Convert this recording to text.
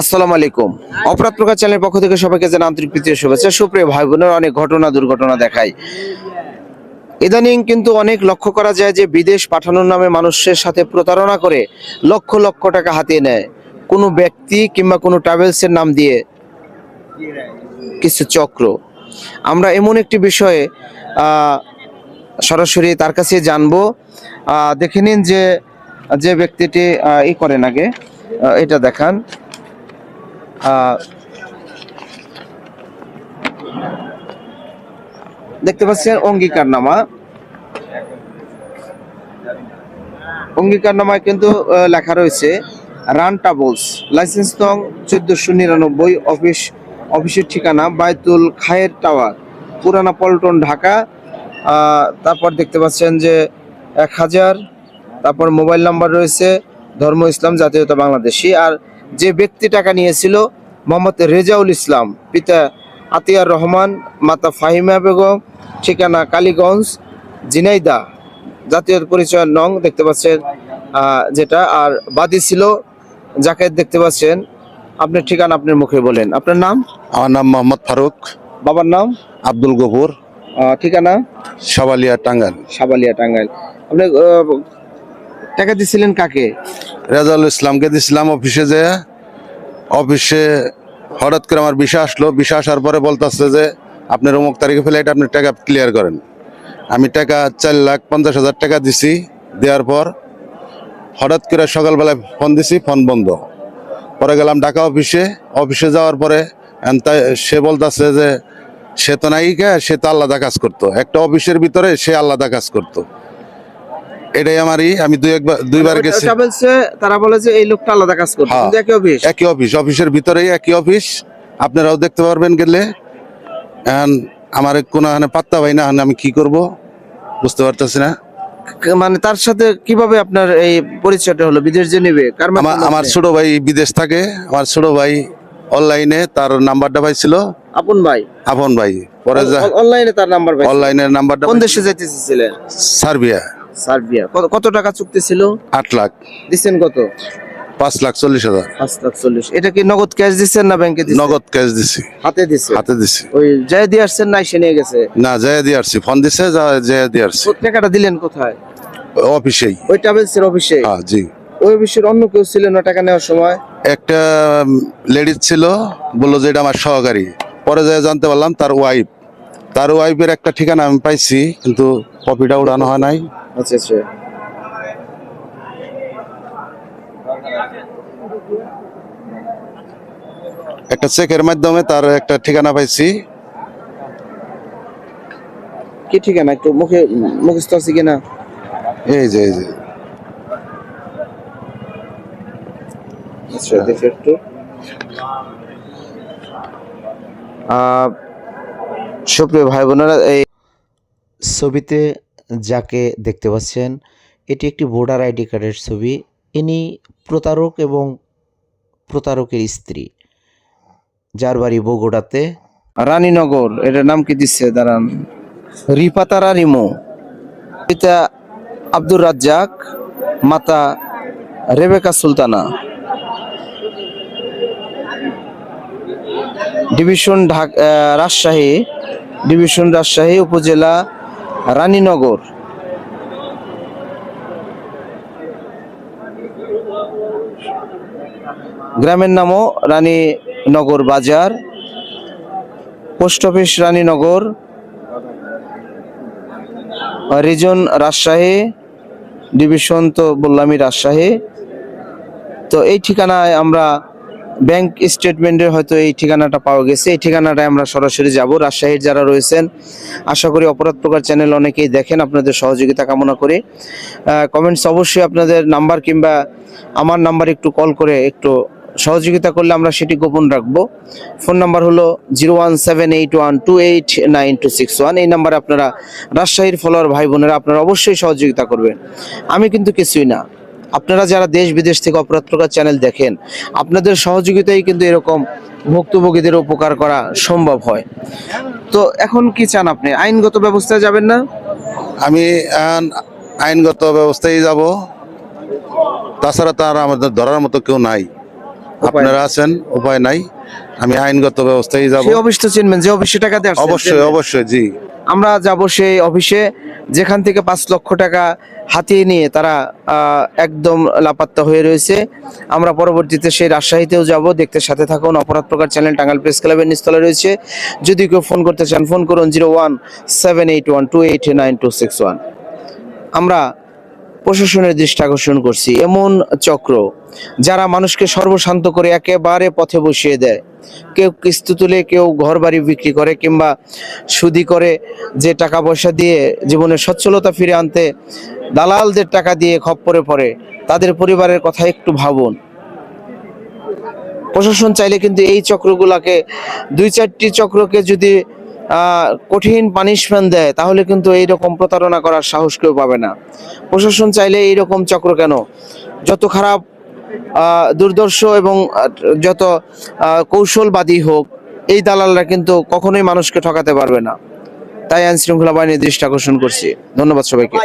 আসসালামু আলাইকুম। অপরাধ প্রকাশ চ্যানেলের পক্ষ থেকে সবাইকে জানা আন্তরিক প্রীতি শুভেচ্ছা। সুপ্রিয় ভাই বোনের অনেক ঘটনা, দুর্ঘটনা দেখায় ইদানিং কিন্তু অনেক লক্ষ্য করা যায় যে বিদেশ পাঠানোর নামে মানুষের সাথে প্রতারণা করে লক্ষ লক্ষ টাকা হাতিয়ে নেয়। কোনো ব্যক্তি কিংবা কোনো ট্রাভেলসের নাম দিয়ে কিছু চক্র। আমরা এমন একটি বিষয়ে সরাসরি তার কাছে জানব। দেখে নিন যে যে ব্যক্তিটি ই করেন আগে। এটা দেখান। দেখতে পাচ্ছেন অঙ্গীকারনামা। অঙ্গীকারনামায় কিন্তু লেখা রয়েছে, রান ট্রাভেলস লাইসেন্স নং চোদ্দশো নিরানব্বই, অফিস, অফিসের ঠিকানা বায়তুল খায়ের টাওয়ার, পুরানা পল্টন, ঢাকা। তারপর দেখতে পাচ্ছেন যে, এক হাজার। তারপর মোবাইল নাম্বার রয়েছে, ধর্ম ইসলাম জাতীয়তা বাংলাদেশি। আর যে ব্যক্তি টাকা নিয়েছিল মোহাম্মদ রেজাউল ইসলাম পিতা আতিয়ার রহমান মাতা ফাহিমা বেগম ঠিকানা কালীগঞ্জ জিনাইদা জাতীয় পরিচয় নং দেখতে পাচ্ছেন যেটা আর বাদী ছিল যাকে দেখতে পাচ্ছেন। আপনার ঠিকানা আপনার মুখে বলেন। আপনার নাম? আমার নাম মোহাম্মদ ফারুক। বাবার নাম? আব্দুল গফুর। ঠিকানা? সাবালিয়া টাঙ্গাইল। সাবালিয়া টাঙ্গাইল। আপনি টাকা দিছিলেন কাকে? রেজাউল ইসলামকে দিছিলাম অফিসে যে, অফিসে হঠাৎ করে আমার বিষা আসলো। বিষা আসার পরে বলতেছে যে, আপনার অমুক তারিখে ফেলে এটা আপনি টাকা ক্লিয়ার করেন। আমি টাকা চার লাখ পঞ্চাশ হাজার টাকা দিছি। দেওয়ার পর হঠাৎ করে সকালবেলায় ফোন দিছি ফোন বন্ধ। পরে গেলাম ঢাকা অফিসে। অফিসে যাওয়ার পরে সে বলতেছে যে, সে তো নায়িকা সে তো আলাদা কাজ করতো। একটা অফিসের ভিতরে সে আলাদা কাজ করতো। এটাই আমারই আমি দুই একবার দুইবার গেছি। তারা বলে যে এই লোকটা আলাদা কাজ করবে হ্যাঁ। একই অফিস একই অফিস অফিসের ভিতরেই একই অফিস আপনারাও দেখতে পারবেন গেলে। আমার কোনো এখানে পাত্তা পাই না আমি কি করব? বুঝতে পারতেছি না। মানে তার সাথে কীভাবে আপনার এই পরিচয়টা হলো? বিদেশ যে নেবে কার আমার? ছোট ভাই বিদেশ থাকে। আমার ছোট ভাই অনলাইনে তার নাম্বারটা পাইছিল। আপন ভাই? আপন ভাই পরে অনলাইনে তার নাম্বার পাই অনলাইনের নাম্বারটা কোন দেশে যাইতে চেয়েছিলেন সার্বিয়া। সার্বিয়া। কত টাকা চুক্তি ছিল? আট লাখ। দিচ্ছেন কত? পাঁচ লাখ চল্লিশ হাজার। পাঁচ লাখ চল্লিশ। এটা কি নগদ ক্যাশ দিচ্ছেন না ব্যাংকে নগদ ক্যাশ দিছি। হাতে দিচ্ছে হাতে দিছি। ওই যাই দিয়ে আসছেন না এসে নিয়ে গেছে? না জয়া দিয়ে আসছি ফোন দিছে জয়া দিয়ে আসছি টাকাটা দিলেন কোথায়? অফিসেই। ওই ট্রাভেলসের অফিসে হ্যাঁ জি। ওই অফিসের অন্য কেউ ছিলেন না টাকা নেওয়ার সময়? একটা লেডিস ছিল বলল যে এটা আমার সহকারী। পরে যায় জানতে পারলাম তার ওয়াইফ তার ওয়াইফের একটা ঠিকানা আমি পাইছি কিন্তু কপিটা উড়ানো হয় নাই। আচ্ছা আচ্ছা। একটা চেকের মাধ্যমে তার একটা ঠিকানা পাইছি। কি ঠিকানা? একটু মুখে মুখস্থ আছে কিনা? এই যে এই যে। আচ্ছা দেখি একটু। আহ, সুপ্রিয় ভাই বোনেরা এই ছবিতে যাকে দেখতে পাচ্ছেন এটি একটি ভোটার আইডি কার্ডের ছবি। ইনি প্রতারক এবং প্রতারকের স্ত্রী যার বাড়ি বগুড়াতে। রানীনগর এটার নাম কি দিচ্ছে দাঁড়ান। রিপাতারা রিমো পিতা আব্দুর রাজ্জাক মাতা রেবেকা সুলতানা। ডিভিশন ঢাক রাজশাহী। ডিভিশন রাজশাহী উপজেলা রানীনগর। গ্রামের নামও Raninagar Bazar. Post office Raninagar. Region Rajshahi. Division তো বললামই রাজশাহী। তো এই ঠিকানায় আমরা ব্যাংক স্টেটমেন্টের হয়তো এই ঠিকানাটা পাওয়া গেছে। এই ঠিকানাটায় আমরা সরাসরি যাব। রাজশাহীর যারা রয়েছেন, আশা করি অপরাধ প্রকার চ্যানেল অনেকেই দেখেন, আপনাদের সহযোগিতা কামনা করে। কমেন্টস অবশ্যই আপনাদের নাম্বার কিংবা আমার নাম্বার একটু কল করে একটু সহযোগিতা করলে আমরা সেটি গোপন রাখব। ফোন নাম্বার হলো zero one seven eight one two eight nine two six one এই নাম্বারে আপনারা রাজশাহীর ফলোয়ার ভাই বোনেরা আপনারা অবশ্যই সহযোগিতা করবেন। আমি কিন্তু কিছুই না। আপনারা যারা দেশ বিদেশ থেকে অপরাধ প্রকার চ্যানেল দেখেন আপনাদের সহযোগিতাই কিন্তু এরকম ভুক্তভোগীদের উপকার করা সম্ভব হয়। তো এখন কি চান আপনি? আইনগত ব্যবস্থায় যাবেন না? আমি আইনগত ব্যবস্থায় যাব। তাছাড়া তার আমাদের ধরার মতো কেউ নাই। আপনারা আছেন উপায় নাই। আমি আইনগত ব্যবস্থায় যাব। সেই অফিস তো চিনবেন যে অফিসে টাকা দিয়ে অবশ্যই অবশ্যই জি। আমরা যাব সেই অফিসে যেখান থেকে পাঁচ লক্ষ টাকা হাতিয়ে নিয়ে তারা একদম লাপাত্তা হয়ে রয়েছে। আমরা পরবর্তীতে সেই রাজশাহীতেও যাব। দেখতে সাথে থাকুন। অপরাধ প্রকার চ্যানেল টাঙ্গাল প্রেস ক্লাবের নিস্তলা রয়েছে। যদি কেউ ফোন করতে চান, ফোন করুন zero one seven eight one two eight nine two six one. আমরা প্রশাসনের দৃষ্টি আকর্ষণ করছি। এমন চক্র যারা মানুষকে সর্বশান্ত করে একেবারে পথে বসিয়ে দেয়। কেউ কিস্তি তুলে, কেউ ঘর বাড়ি বিক্রি করে কিংবা সুদি করে যে টাকা পয়সা দিয়ে জীবনের সচ্ছলতা ফিরে আনতে দালালদের টাকা দিয়ে খপ্পরে পড়ে, তাদের পরিবারের কথা একটু ভাবুন। প্রশাসন চাইলে কিন্তু এই চক্রগুলাকে, দুই চারটি চক্রকে যদি কঠিন পানিশমেন্ট দেয়, তাহলে কিন্তু এইরকম প্রতারণা করার সাহস কেউ পাবে না। প্রশাসন চাইলে এইরকম চক্র কেন? যত খারাপ দুর্দর্শ এবং যত কৌশলবাদী হোক, এই দালালরা কিন্তু কখনোই মানুষকে ঠকাতে পারবে না। তাই আইন শৃঙ্খলা বাহিনীর দৃষ্টি আকর্ষণ করছি। ধন্যবাদ সবাইকে।